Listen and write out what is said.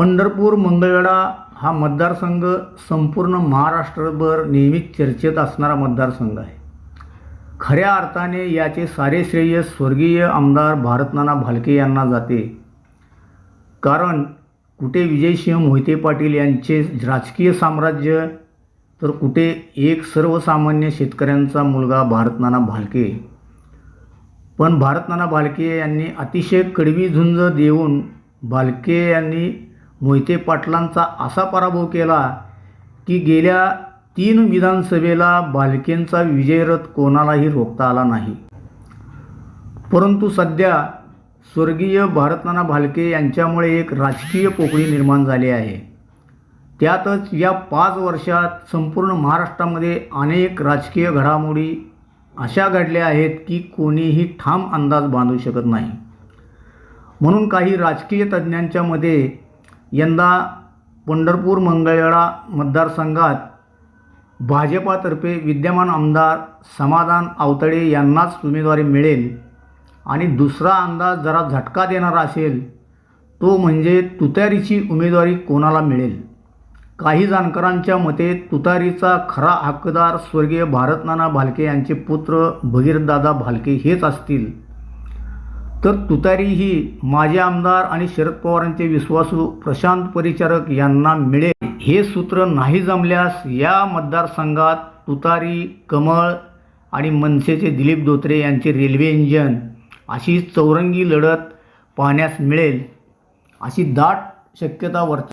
पंढरपूर मंगळवेढा हा मतदारसंघ संपूर्ण महाराष्ट्रभर नेहमीच चर्चेत असणारा मतदारसंघ आहे. खऱ्या अर्थाने याचे सारे श्रेय स्वर्गीय आमदार भारतनाना भालके यांना जाते. कारण कुठे विजयसिंह मोहिते पाटील यांचे राजकीय साम्राज्य तर कुठे एक सर्वसामान्य शेतकऱ्यांचा मुलगा भारतनाना भालके. पण भारतनाना भालके यांनी अतिशय कडवी झुंज देऊन भालके यांनी मोहिते पाटलांचा असा पराभव केला की गेल्या तीन विधानसभेला बालकेंचा विजयरथ कोणालाही रोखता आला नाही. परंतु सध्या स्वर्गीय भारतनाना भालके यांच्यामुळे एक राजकीय पोकळी निर्माण झाली आहे. त्यातच या पाच वर्षात संपूर्ण महाराष्ट्रामध्ये अनेक राजकीय घडामोडी अशा घडल्या आहेत की कोणीही ठाम अंदाज बांधू शकत नाही. म्हणून काही राजकीय तज्ज्ञांच्यामध्ये यंदा पंढरपूर मंगळवेढा मतदारसंघात भाजपातर्फे विद्यमान आमदार समाधान आवतडे यांनाच उमेदवारी मिळेल आणि दुसरा अंदाज जरा झटका देणारा असेल तो म्हणजे तुतारीची उमेदवारी कोणाला मिळेल? काही जाणकारांच्या मते तुतारीचा खरा हक्कदार स्वर्गीय भारतनाना भालके यांचे पुत्र भगीरथदादा भालके हेच असतील. तर तुतारी ही माजी आमदार आणि शरद पवारांचे विश्वासू प्रशांत परिचारक यांना मिळेल. हे सूत्र नाही जमल्यास या मतदारसंघात तुतारी कमळ आणि मनसेचे दिलीप धोत्रे यांचे रेल्वे इंजन अशी चौरंगी लढत पाहण्यास मिळेल अशी दाट शक्यता वर्त